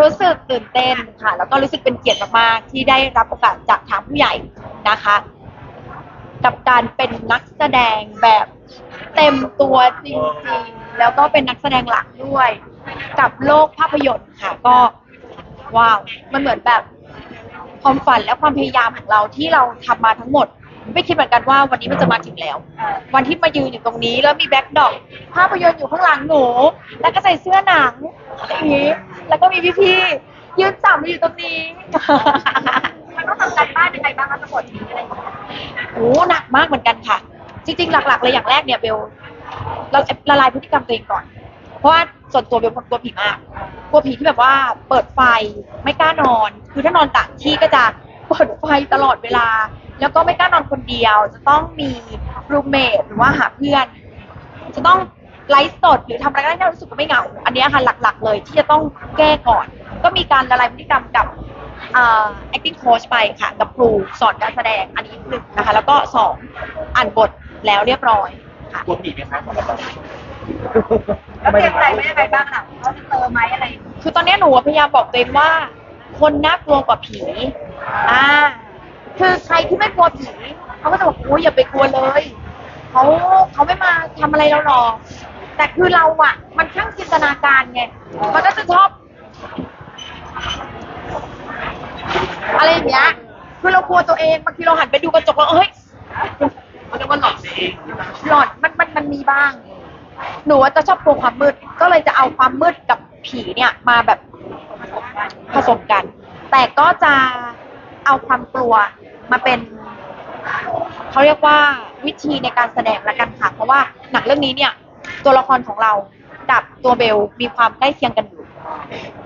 รู้สึกตื่นเต้นค่ะ แล้วก็รู้สึกเป็นเกียรติมากๆที่ได้รับโอกาสจากทางผู้ใหญ่นะคะ กับการเป็นนักแสดงแบบเต็มตัวจริงๆ แล้วก็เป็นนักแสดงหลักด้วย กับโลกภาพยนตร์ค่ะ ก็ว้าวมันเหมือนแบบความฝันและความพยายามของเราที่เราทำมาทั้งหมด ไม่คิดเหมือนกันว่าวันนี้มันจะมาถึงแล้ว วันที่มายืนอยู่ตรงนี้แล้วมีแบ็คดอปภาพยนตร์อยู่ข้างหลังหนู แล้วก็ใส่เสื้อหนังอย่างนี้ แล้วก็มีพี่ๆยืนสามอยู่ตรงนี้ มันต้องทำการบ้านยังไงบ้างคะทั้งหมดนี้อะไรอย่างเงี้ยโอ้หนักมากเหมือนกันค่ะ จริงๆ หลัก ๆ เลยอย่างแรกเนี่ยเบลเราละลายพฤติกรรมตัวเองก่อน เพราะว่าส่วนตัวเบลเป็นคนกลัวผีมากกลัวผีที่แบบว่าเปิดไฟไม่กล้านอน คือถ้านอนต่างที่ก็จะเปิดไฟตลอดเวลา แล้วก็ไม่กล้านอนคนเดียว จะต้องมีรูเมทหรือว่าหาเพื่อน จะต้อง ไลฟ์สดหรือทำอะไรก็ได้ที่เรารู้สึกว่าไม่เหงา อันเนี้ยค่ะหลักๆเลยที่จะต้องแก้ก่อน ก็มีการละลายพฤติกรรมกับอ่า acting coach ไปค่ะ กับครูสอนการแสดงอันนี้หนึ่งนะคะ แล้วก็สองอ่านบทแล้วเรียบร้อยค่ะ กลัวผีไหมคะสำหรับเราแล้วเตรียมใจไว้ยังไงบ้างล่ะเขาจะเจอไหมอะไรอย่างเงี้ยคือตอนเนี้ยหนูพยายามบอกตัวเองว่า คนน่ากลัวกว่าผี อ่า คือใครที่ไม่กลัวผีเขาก็จะบอกโอ้ยอย่าไปกลัวเลยเขาเขาไม่มาทำอะไรเราหรอก แต่คือเราอะมันช่างจินตนาการไง มันก็จะชอบ อะไรอย่างเงี้ย คือเรากลัวตัวเองบางทีเราหันไปดูกระจกแล้วเฮ้ยเขาเรียกว่าหลอกตัวเองหลอดมันมันมันมีบ้าง หนูว่าจะชอบกลัวความมืด ก็เลยจะเอาความมืดกับผีเนี่ยมาแบบผสมกัน แต่ก็จะเอาความกลัวมาเป็นเขาเรียกว่าวิธีในการแสดงละกันค่ะ เพราะว่าหนังเรื่องนี้เนี่ย ตัวละครของเรากับตัวเบลมีความใกล้เคียงกันอยู่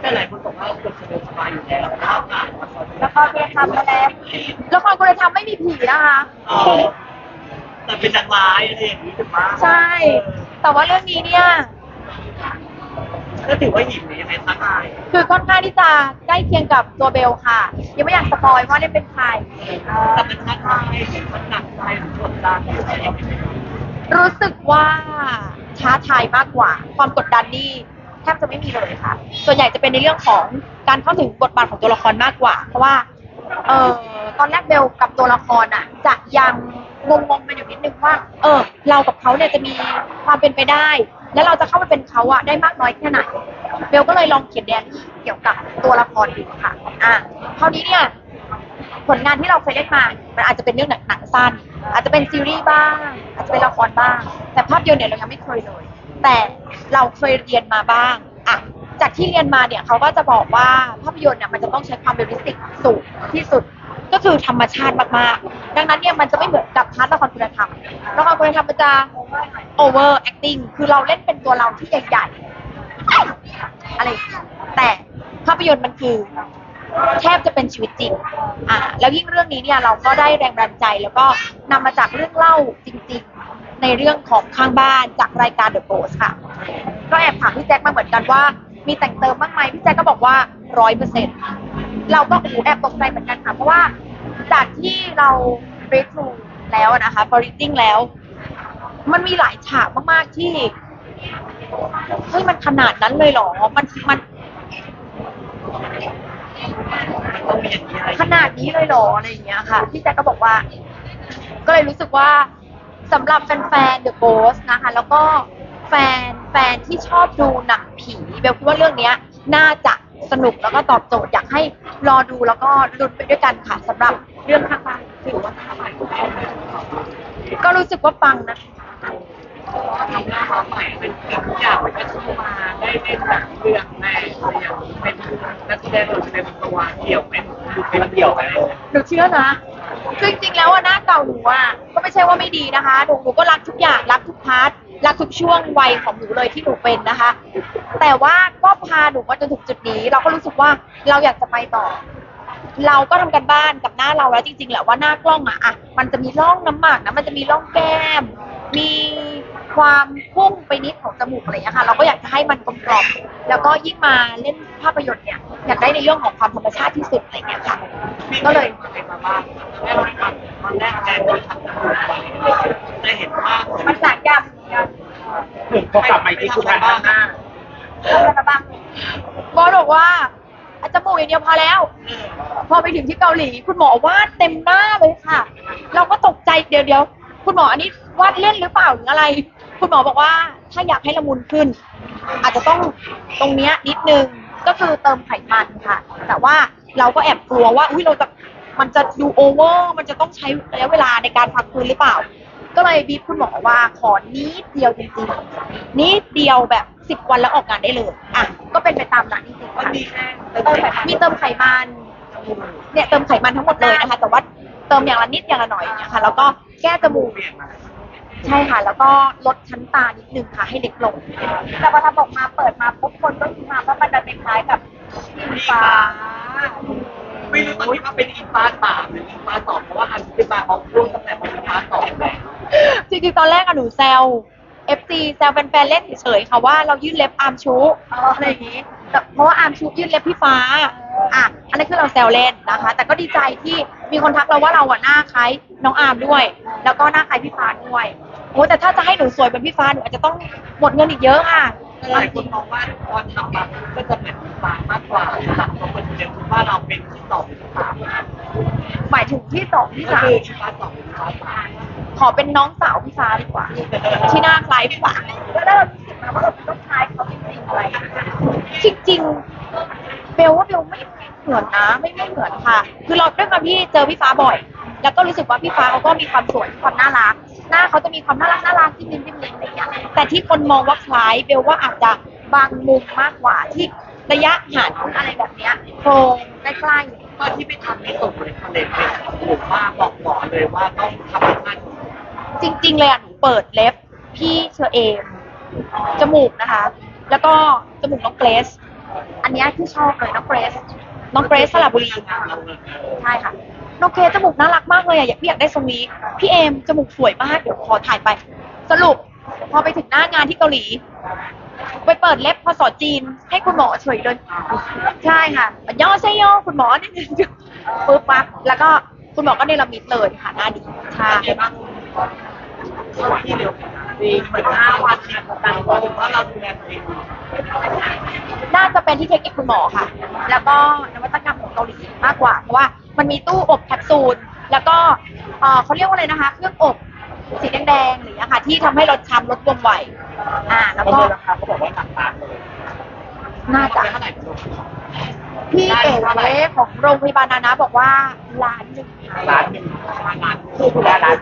แต่หลายคนบอกว่าเกือบสบายอยู่แล้วแล้วอ่านมาเขาแล้วก็เรียนทำมาแล้วละครคุณธรรมไม่มีผีนะคะเออแต่เป็นนักร้ายอะไรอย่างนี้ถูกไหมใช่ แต่ว่าเรื่องนี้เนี่ยก็ถือว่าหยิบหรือยังไงท้าทายคือค่อนข้างที่จะใกล้เคียงกับตัวเบลค่ะ ยังไม่อยากสปอยว่าเล่นเป็นใครแต่เป็นท้าทายมันหนักใจหรือกดดันหรืออะไรอย่างเงี้ยรู้สึกว่า ท้าทายมากกว่า ความกดดันนี่แทบจะไม่มีเลยค่ะ ส่วนใหญ่จะเป็นในเรื่องของการเข้าถึงบทบาทของตัวละครมากกว่า เพราะว่าเออตอนแรกเบลกับตัวละครอะ จะยังงงๆไปอยู่นิดนึงว่า เออ เรากับเขาเนี่ยจะมีความเป็นไปได้ แล้วเราจะเข้าไปเป็นเขาอะได้มากน้อยแค่ไหนเบลก็เลยลองเขียนแดนเกี่ยวกับตัวละครดูค่ะ อะคราวนี้เนี่ย ผลงานที่เราเคยเล่นมา มันอาจจะเป็นเรื่องหนังหนังสั้น อาจจะเป็นซีรีส์บ้าง อาจจะเป็นละครบ้าง แต่ภาพยนตร์เนี่ยเรายังไม่เคยเลย แต่เราเคยเรียนมาบ้างอะจากที่เรียนมาเนี่ยเขาก็จะบอกว่าภาพยนตร์เนี่ยมันจะต้องใช้ความเรียลลิสติกสูงที่สุดก็คือธรรมชาติมากๆ ดังนั้นเนี่ยมันจะไม่เหมือนกับพาร์ทละครคุณธรรมละครคุณธรรมมันจะ over acting คือเราเล่นเป็นตัวเราที่ใหญ่ๆอะไร แต่ภาพยนตร์มันคือ แทบจะเป็นชีวิตจริงอ่าแล้วยิ่งเรื่องนี้เนี่ยเราก็ได้แรงบันดาลใจ แล้วก็นำมาจากเรื่องเล่าจริง ๆ ในเรื่องของข้างบ้านจากรายการ The Post ค่ะ ก็แอบถามพี่แจ็คมาเหมือนกันว่า มีแต่งเติมบ้างไหมพี่แจ็คก็บอกว่าร้อยเปอร์เซ็นต์เราก็โอ้โหแอบตกใจเหมือนกันค่ะ เพราะว่าจากที่เรา read through แล้วนะคะพอ reading แล้ว มันมีหลายฉากมาก ๆ ที่เฮ้ยมันขนาดนั้นเลยเหรอ มันมัน ต้องมีอย่างนี้อะไรขนาดนี้เลยเหรออะไรอย่างเงี้ยค่ะ พี่แจ๊คก็บอกว่า ก็เลยรู้สึกว่าสำหรับแฟนๆ The Ghost นะคะ แล้วก็แฟนแฟนที่ชอบดูหนังผีเบลคิดว่าเรื่องเนี้ย น่าจะสนุกแล้วก็ตอบโจทย์อยากให้รอดูแล้วก็ลุ้นไปด้วยกันค่ะสำหรับเรื่องข้างบ้านถือว่าท้าทายตังก็รู้สึกว่าปังนะทำหน้ามาใหม่เป็นทุกอย่าง มันก็เข้ามาได้เล่นหนังเรื่องแรกอะไรอย่างเป็นนักแสดงเราแสดงเป็นตัวเดี่ยวไหมดูเป็นเดี่ยวไหมหนูเชื่อนะคือจริงๆแล้วอะหน้าเก่าหนูอะก็ไม่ใช่ว่าไม่ดีนะคะหนูหนูก็รักทุกอย่างรักทุกพาร์ทรักทุกช่วงวัยของหนูเลยที่หนูเป็นนะคะ แต่ว่าก็พาหนูมาจนถึงจุดนี้ เราก็รู้สึกว่าเราอยากจะไปต่อ เราก็ทำกันบ้านกับหน้าเราแล้วจริงๆแหละว่าหน้ากล้องอะอะมันจะมีร่องน้ำหมากนะมันจะมีร่องแก้ม มี ความพุ่งไปนิดของจมูกอะไรอย่างเงี้ยค่ะ เราก็อยากจะให้มันกลมกล่อมแล้วก็ยิ่งมาเล่นภาพยนตร์เนี่ยอยากได้ในเรื่องของความธรรมชาติที่สุดอะไรอย่างเงี้ยค่ะ ก็เลยมาเป็นมาบ้างแม่เราทำตอนแรกแม่เราทำจมูกไปจะเห็นว่ามันหลายอย่างเหมือนกันเหมือนพอกลับมาอีกทีคือทางด้านหน้าทำอะไรมาบ้างบอสบอกว่ามูกอย่างเดียวพอแล้ว พอไปถึงที่เกาหลี คุณหมอวาดเต็มหน้าเลยค่ะ เราก็ตกใจเดี๋ยวเดี๋ยวคุณหมออันนี้วาดเล่นหรือเปล่าหรืออะไร คุณหมอบอกว่าถ้าอยากให้ละมุนขึ้น อาจจะต้องตรงเนี้ยนิดนึงก็คือเติมไขมันค่ะ แต่ว่าเราก็แอบกลัวว่าอุ้ยเราจะมันจะดูโอเวอร์มันจะต้องใช้ระยะเวลาในการพักฟื้นหรือเปล่า ก็เลยบีบคุณหมอว่าขอนิดเดียวจริงๆนิดเดียวแบบสิบวันแล้วออกงานได้เลยอะก็เป็นไปตามนั้นจริงๆมันค่ะมีแค่เติมไขมันมีเติมไขมันเนี่ยเติมไขมันทั้งหมดเลยนะคะ แต่ว่าเติมอย่างละนิดอย่างละหน่อยเนี่ยค่ะแล้วก็แก้จมูกเปลี่ยนมา ใช่ค่ะ แล้วก็ลดชั้นตานิดนึงค่ะ ให้เล็กลง แต่พอทำออกมาเปิดมาปุ๊บคนก็คิดมาว่ามันจะเป็นคล้ายกับอินฟ้า ไม่รู้ตอนนี้ว่าเป็นอินฟ้าสามหรืออินฟ้าสองเพราะว่าอันที่มาเขาร่วมตั้งแต่เป็นอินฟ้าสองแล้วจริงๆตอนแรกอะหนูแซว FC แซวแฟนๆเล่นเฉยๆค่ะว่าเรายื่นเล็บอาร์มชูอะไรอย่างนี้แต่เพราะว่าอาร์มชูยื่นเล็บพี่ฟ้าอะอั นนี้นคือเราแซวเล่นนะคะ แต่ก็ดีใจที่มีคนทักเราว่าเราอะหน้าคล้ายน้องอาร์มด้วย แล้วก็หน้าคล้ายพี่ฟ้าด้วยโอ้แต่ถ้าจะให้หนูสวยเป็นพี่ฟ้าหนูอาจจะต้องหมดเงินอีกเยอะค่ะ หลายคนมองว่าตอนทำบัตรก็จะเป็นอินฟ้ามากกว่าหลังตัวคนเดียวคิดว่าเราเป็นที่สองหรือที่สามหมายถึงที่สองที่ก็สามคืออินฟ้าสองหรืออินฟ้าสามขอเป็นน้องสาวพี่ฟ้าดีกว่า ที่หน้าคล้ายพี่ฟ้าแล้วเราคิดมาว่าเราต้องคล้ายเขาจริงๆอะไรอย่างเงี้ยจริงๆเบลว่าเบลไม่ เหมือนนะไม่ไม่เหมือนค่ะ คือเราด้วยความที่เจอพี่ฟ้าบ่อย แล้วก็รู้สึกว่าพี่ฟ้าเขาก็มีความสวยมีความน่ารัก หน้าเขาจะมีความน่ารักน่ารักจิ้มลิ้มจิ้มลิ้มอะไรอย่างเงี้ยแต่ที่คนมองว่าคล้ายเบลว่าอาจจะบางมุมมากกว่าที่ระยะหันอะไรแบบเนี้ยโครงใกล้ๆตอนที่ไปทำในส่งเลยทะเลเป็นหรือว่าบอกหมอเลยว่าต้องทำให้มันจริง ๆ เลยอะหนูเปิดเล็บพี่เชอเอมจมูกนะคะ แล้วก็จมูกน้องเกรซอันเนี้ยที่ชอบเลยน้องเกรซ น้องเกรซสระบุรีใช่ค่ะน้องเกรซจมูกน่ารักมากเลยอะอยากพี่อยากได้ทรงนี้พี่เอมจมูกสวยมากเดี๋ยวขอถ่ายไป สรุป พอไปถึงหน้างานที่เกาหลี ไปเปิดเล็บภาษาจีน ให้คุณหมอเฉยเลยใช่ค่ะย่อใช่ย่อคุณหมอนี่ปึ๊บปั๊บแล้วก็คุณหมอก็เนรมิตเลยค่ะหน้าดีใช่ ที่เร็วดีเหมือนห้าวันเนี่ยต่างคนว่าเราดูแลตัวเองน่าจะเป็นที่เทคนิคคุณหมอค่ะ แล้วก็นวัตกรรมของเกาหลีมากกว่า เพราะว่ามันมีตู้อบแคปซูล แล้วก็เอ่อเขาเรียกว่าอะไรนะคะ เครื่องอบสีแดงๆอะไรอย่างเงี้ยค่ะ ที่ทำให้ลดช้ำลดบวมไวอ่า แล้วก็ราคาเขาบอกว่าหนักล้านเลยน่าจะเท่าไหร่พี่เอ๋ของโรงพยาบาลนานะบอกว่าล้านหนึ่งล้านหนึ่งประมาณล้านคู่คุณล้านล้าน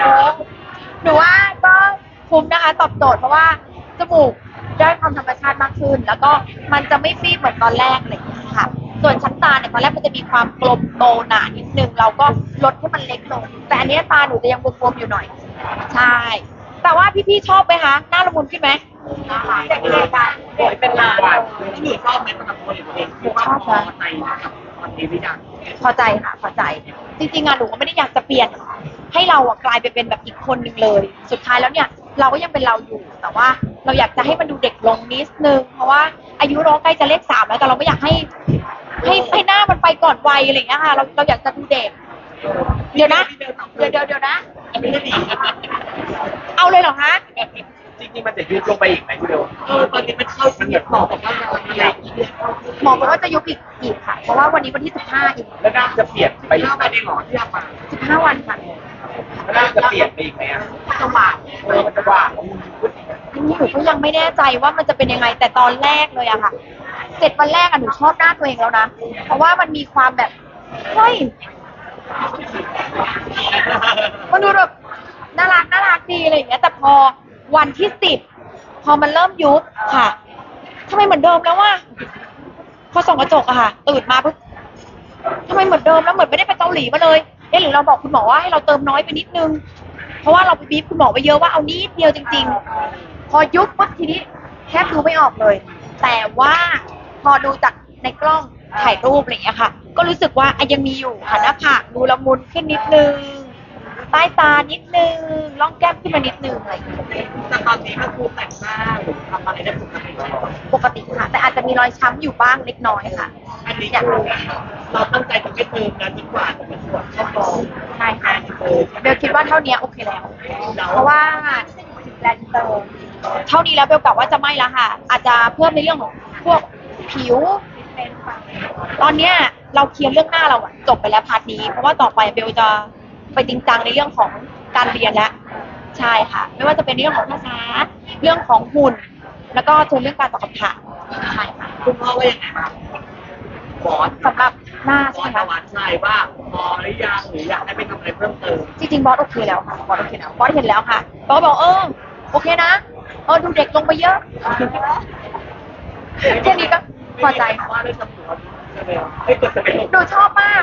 เนาะ หนูว่าก็คุ้มนะคะตอบโจทย์เพราะว่าจมูกได้ความธรรมชาติมากขึ้น แล้วก็มันจะไม่ฟีบเหมือนตอนแรกอะไรอย่างเลยค่ะ ส่วนชั้นตาเนี่ยตอนแรกมันจะมีความกลมโตหนานิดนึงเราก็ลดให้มันเล็กลง แต่อันเนี้ยตาหนูจะยังบวมๆอยู่หน่อย ใช่ แต่ว่าพี่ๆชอบไหมคะหน้าละมุนขึ้นไหมเด็กๆกันสวยเป็นล้านที่หนูชอบไหมสำหรับตัวเองคือว่าพอใจกับตอนนี้หรือยังพอใจค่ะพอใจ จริงๆอะหนูก็ไม่ได้อยากจะเปลี่ยน ให้เราอะกลายไปเป็นแบบอีกคนหนึ่งเลย สุดท้ายแล้วเนี่ยเราก็ยังเป็นเราอยู่ แต่ว่าเราอยากจะให้มันดูเด็กลงนิดนึง เพราะว่าอายุเราใกล้จะเลขสามแล้วแต่เราไม่อยากให้ให้ให้หน้ามันไปก่อนวัยอะไรอย่างเงี้ยค่ะเราเราอยากจะดูเด็ก เดี๋ยวนะเดี๋ยวเดี๋ยวเดี๋ยวนะ อันนี้ก็ดีเอาเลยเหรอคะจริงๆมันจะยืดลงไปอีกไหมพี่เบลเออตอนนี้มันเข้าที่เหยียบหมอบอกว่าเรามีอะไรอีกหมอบอกว่าจะยุบอีกอีกค่ะ เพราะว่าวันนี้วันที่สิบห้าอีกแล้วน้ำจะเปลี่ยนไปเข้าไปในหมอที่ยามาสิบห้าวันค่ะแล้ว น้ำจะเปลี่ยนไปอีกไหมอะจะหวานเออมันจะหวานอันนี้หนูก็ยังไม่แน่ใจว่ามันจะเป็นยังไงแต่ตอนแรกเลยอะค่ะเสร็จวันแรกอะหนูชอบหน้าตัวเองแล้วนะ เพราะว่ามันมีความแบบเฮ้ยมันดูแบบน่ารักน่ารักดีอะไรอย่างเงี้ย แต่พอวันที่สิบพอมันเริ่มยุบค่ะทำไมเหมือนเดิมแล้ววะพอส่องกระจกอะค่ะ ตื่นมาปุ๊บทำไมเหมือนเดิมแล้วเหมือนไม่ได้ไปเกาหลีมาเลย เอ๊ะหรือเราบอกคุณหมอว่าให้เราเติมน้อยไปนิดนึง เพราะว่าเราไปบีบคุณหมอไปเยอะว่าเอานิดเดียวจริง ๆ พอยุบปุ๊บทีนี้แทบดูไม่ออกเลย แต่ว่าพอดูจากในกล้องถ่ายรูปอะไรอย่างเงี้ยค่ะ ก็รู้สึกว่าอะยังมีอยู่ค่ะหน้าผากดูละมุนขึ้นนิดนึง ใต้ตานิดนึงร่องแก้มขึ้นมานิดนึงอะไรอย่างเงี้ยแต่ตอนนี้ก็คือแต่งหน้าหรือทำอะไรได้ปกติตลอดปกติค่ะ แต่อาจจะมีรอยช้ำอยู่บ้างเล็กน้อยค่ะอั นนี้อยากรู้เราตั้งใจจะไม่เติมนะจนกว่าจะเป็นส่วนเข้ากองใช่ค่ะเบลคิดว่าเท่านี้โอเคแล้ว เพราะว่าแลนเตอร์เท่านี้แล้วเบลกะว่าจะไม่ละค่ะ อาจจะเพิ่มในเรื่องของพวกผิวเป็นไปตอนเนี้ยเราเคลียร์เรื่องหน้าเราอะจบไปแล้วพาร์ทนี้ เพราะว่าต่อไปเบลจะไปจริงจังในเรื่องของการเรียนแล้วใช่ค่ะ ไม่ว่าจะเป็นเรื่องของภาษาเรื่องของหุ่น แล้วก็เจอเรื่องการตอบคำถามใช่ค่ะคุณพ่อว่ายังไงบ้าง บอสสำหรับหน้าบอใช่สไหมตะคะวันชัยว่าพอหรือยังหรืออยากให้ไปทำอะไรเพิ่มเติมจริงๆบอสโอเคแล้วค่ะบอสโอเคแล้วบอสเห็นแล้วค่ะบอสบอกเออโอเคนะเออดูเด็กลงไปเยอะแค่นี้ก็พอใจค่ะ ว่าได้สำรวจใช่ไหมเฮ้ยกดสเปคหนูชอบมาก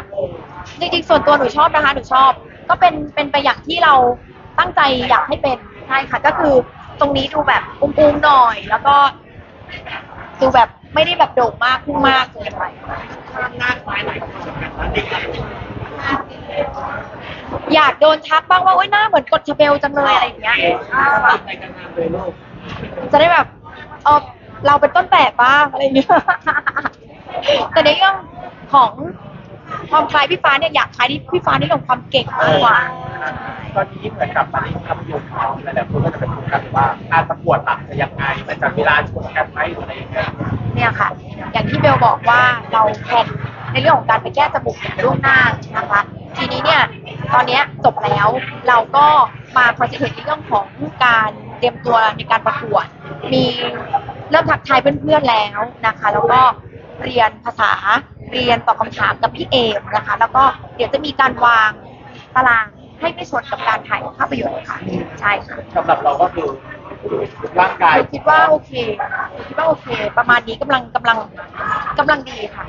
จริงๆ ส่วนตัวหนูชอบนะคะ หนูชอบ ก็เป็น เป็นไปอย่างที่เราตั้งใจอยากให้เป็น ใช่ค่ะ ก็คือตรงนี้ดูแบบอุ้มๆหน่อย แล้วก็ดูแบบ ไม่ได้แบบโด่งมากพุ่งมากเกินไปข้างหน้าคล้ายหลายคนเหมือนกันนะเด็กอะไรอยากโดนทักบ้างว่าโอ๊ยหน้าเหมือนกดชาเบลจังเลยอะไรอย่างเงี้ยอ่าแบบในการงานเลยลูกจะได้แบบเออเราเป็นต้นแบบบ้างอะไรอย่างเงี้ยแต่ในเรื่องของความคล้ายพี่ฟ้าเนี่ยอยากคล้ายที่พี่ฟ้าในเรื่องของความเก่งมากกว่า ตอนนี้เหมือนกับมาเล่นภาพยนตร์เขาหลายๆคนก็จะเป็นโฟกัสว่าการประกวดหลักจะยังไงมันจะเวลาชวนกันไหมหรืออะไรยังไง เนี่ยค่ะ อย่างที่เบลบอกว่าเราแพนในเรื่องของการไปแก้จมูกล่วงหน้านะคะ ทีนี้เนี่ยตอนนี้จบแล้วเราก็มาคอนเซนเทรตในเรื่องของการเตรียมตัวในการประกวด มีเริ่มทักทายเพื่อนๆแล้วนะคะ แล้วก็เรียนภาษาเรียนตอบคำถามกับพี่เอมนะคะ แล้วก็เดี๋ยวจะมีการวางตารางให้ไม่ชนกับการถ่ายภาพยนตร์ค่ะใช่ค่ะสำหรับเราก็คือ ร่างกายหนูคิดว่าโอเคหนูคิดว่าโอเค ประมาณนี้กำลังกำลังกำลังดีค่ะ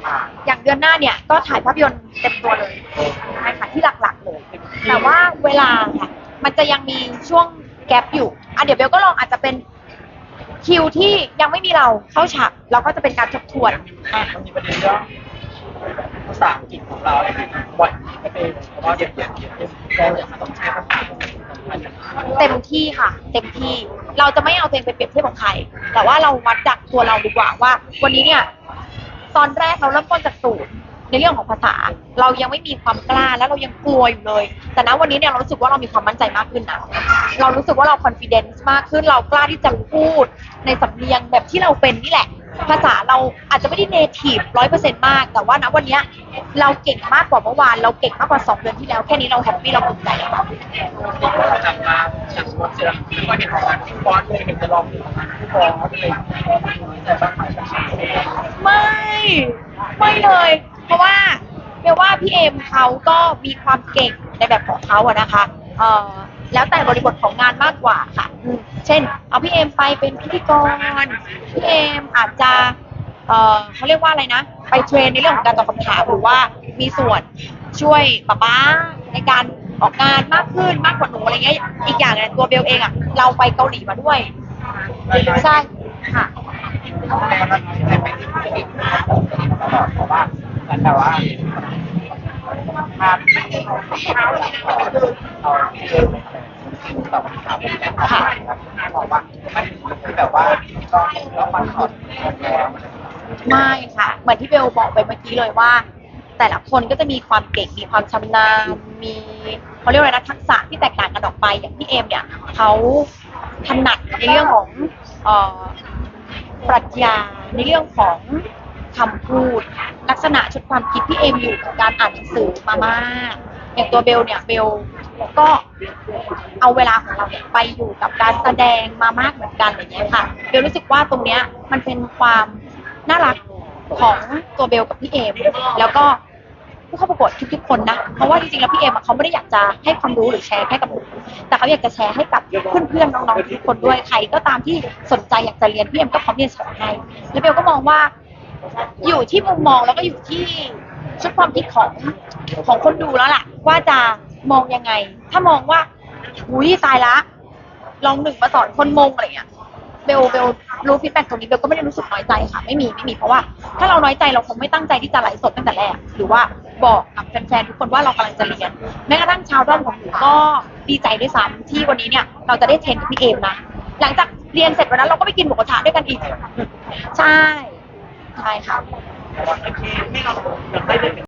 อย่างเดือนหน้าเนี่ยก็ถ่ายภาพยนตร์เต็มตัวเลยใช่ค่ะที่หลักๆเลย แต่ว่าเวลาค่ะมันจะยังมีช่วงแกลบอยู่อะเดี๋ยวเบลก็ลองอาจจะเป็นคิวที่ยังไม่มีเราเข้าฉากเราก็จะเป็นการทบทวนอะมันมีประเด็นเรื่องภา ษาอังกฤษของเราเนี่ยวันนี้ก็เป็นเพราะว่าเด็กๆเนี่ยเราจะต้องใช้ภาษาเต็มที่ค่ะ เต็มที่เราจะไม่เอาตัวเองไปเปรียบเทียบกับใคร แต่ว่าเราวัดจากตัวเราดีกว่าว่า วันนี้เนี่ยตอนแรกเราเริ่มต้นจากศูนย์ในเรื่องของภาษา เรายังไม่มีความกล้าแล้วเรายังกลัวอยู่เลย แต่ณวันนี้เนี่ยเรารู้สึกว่าเรามีความมั่นใจมากขึ้นนะเรารู้สึกว่าเรา confidence มากขึ้นเรากล้าที่จะพูดในสำเนียงแบบที่เราเป็นนี่แหละ ภาษาเราอาจจะไม่ได้ native ร้อยเปอร์เซ็นต์มาก แต่ว่าณวันเนี้ยเราเก่งมากกว่าเมื่อวาน เราเก่งมากกว่าสองเดือนที่แล้วแค่นี้เราแฮปปี้เราภูมิใจแล้วค่ะจากมาจากสวนเสือไม่ว่าเห็นของงานที่ฟอนเลยเห็นจะลองของงานที่ฟอนอะไรอย่างเงี้ยแต่บางไหมจากชาเองไม่ ไม่เลย เพราะว่าเรียกว่าพี่เอมเขาก็มีความเก่งในแบบของเขาอะนะคะเอ่อ แล้วแต่บริบทของงานมากกว่าค่ะอืมเช่น เอาพี่เอมไปเป็นพิธีกรพี่เอมอาจจะเอ่อเขาเรียกว่าอะไรนะ ไปเทรนในเรื่องของการตอบคำถามหรือว่ามีส่วนช่วยป๊าป๊าในการออกงานมากขึ้นมากกว่าหนูอะไรเงี้ยอีกอย่างเนี่ยตัวเบลเองอะเราไปเกาหลีมาด้วยใช่ค่ะตลอดเพราะว่าเหมือนแบบว่าภาพที่เราตอบคำถามค่ะบอกว่ามันคือแบบว่า ไม่ค่ะ เหมือนที่เบลบอกไปเมื่อกี้เลยว่า แต่ละคนก็จะมีความเก่งมีความชำนาญมีเขาเรียกว่าอะไรนะทักษะที่แตกต่างกันออกไปอย่างพี่เอมเนี่ยเขาถนัดในเรื่องของเอ่อปรัชญาในเรื่องของ คำพูด ลักษณะชุดความคิดพี่เอมอยู่กับการอ่านหนังสือมามากอย่างตัวเบลเนี่ยเบลก็เอาเวลาของเราเนี่ยไปอยู่กับการแสดงมามากเหมือนกันอะไรเงี้ยค่ะเบลรู้สึกว่าตรงเนี้ยมันเป็นความน่ารักของตัวเบลกับพี่เอมแล้วก็ผู้เข้าประกวดทุกๆคนนะ เพราะว่าจริงๆแล้วพี่เอมเขาไม่ได้อยากจะให้ความรู้หรือแชร์แค่กับหนูแต่เขาอยากจะแชร์ให้กับเพื่อนๆน้องๆทุกคนด้วยใครก็ตามที่สนใจอยากจะเรียนพี่เอมก็พร้อมที่จะสอนให้แล้วเบลก็มองว่า อยู่ที่มุมมองแล้วก็อยู่ที่ชุดความคิดของของคนดูแล้วล่ะ ว่าจะมองยังไง ถ้ามองว่าหุยตายละ ลองหนึ่งมาสอนคนมงอะไรเงี้ยเบลเบลรู้ฟีดแบ็กตรงนี้เบลก็ไม่ได้รู้สึกน้อยใจค่ะ ไม่มีไม่มีเพราะว่า ถ้าเราน้อยใจเราคงไม่ตั้งใจที่จะไลฟ์สดตั้งแต่แรก หรือว่าบอกกับแฟนๆทุกคนว่าเรากำลังจะเรียนแม้กระทั่งชาวด้อมของหนูก็ดีใจด้วยซ้ำที่วันนี้เนี่ย เราจะได้เทรนกับพี่เอมนะหลังจากเรียนเสร็จวันนั้นเราก็ไปกินหมูกระทะด้วยกันอีกใช่ ใช่ค่ะ โอเคไม่เอาอยากให้ได้